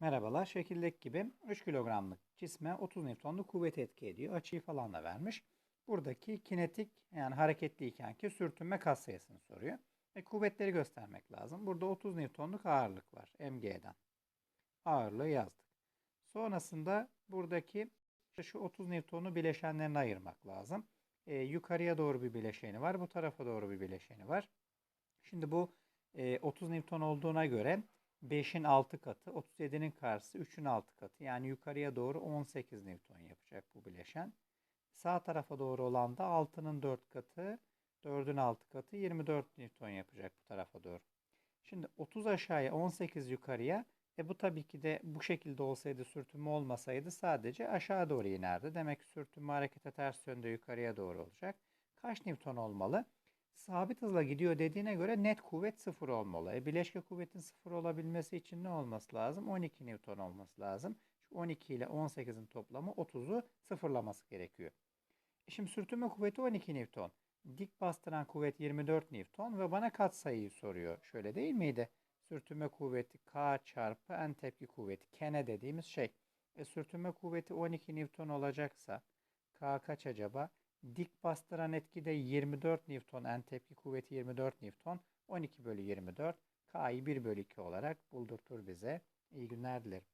Merhabalar. Şekildeki gibi 3 kilogramlık cisme 30 Newton'luk kuvvet etki ediyor. Açıyı falan da vermiş. Buradaki kinetik yani hareketliyken ki sürtünme kas sayısını soruyor. Ve kuvvetleri göstermek lazım. Burada 30 Newton'luk ağırlık var MG'den. Ağırlığı yazdık. Sonrasında buradaki şu 30 Newton'u bileşenlerine ayırmak lazım. Ee, yukarıya doğru bir bileşeni var. Bu tarafa doğru bir bileşeni var. Şimdi bu e, 30 Newton olduğuna göre 5'in 6 katı, 37'nin karşısı 3'ün 6 katı. Yani yukarıya doğru 18 Newton yapacak bu bileşen. Sağ tarafa doğru olan da 6'nın 4 katı, 4'ün 6 katı 24 Newton yapacak bu tarafa doğru. Şimdi 30 aşağıya 18 yukarıya e bu tabii ki de bu şekilde olsaydı sürtünme olmasaydı sadece aşağı doğru inerdi. Demek ki sürtünme harekete ters yönde yukarıya doğru olacak. Kaç Newton olmalı? Sabit hızla gidiyor dediğine göre net kuvvet sıfır olmalı. E, bileşke kuvvetin sıfır olabilmesi için ne olması lazım? 12 Newton olması lazım. Şu 12 ile 18'in toplamı 30'u sıfırlaması gerekiyor. E, şimdi sürtünme kuvveti 12 Newton. Dik bastıran kuvvet 24 Newton ve bana katsayıyı soruyor. Şöyle değil miydi? Sürtünme kuvveti K çarpı en tepki kuvveti. Kene dediğimiz şey. E, sürtünme kuvveti 12 Newton olacaksa K kaç acaba? Dik bastıran etki de 24 Newton. En tepki kuvveti 24 Newton. 12 bölü 24. K'yı 1 bölü 2 olarak buldurtur bize. İyi günler dilerim.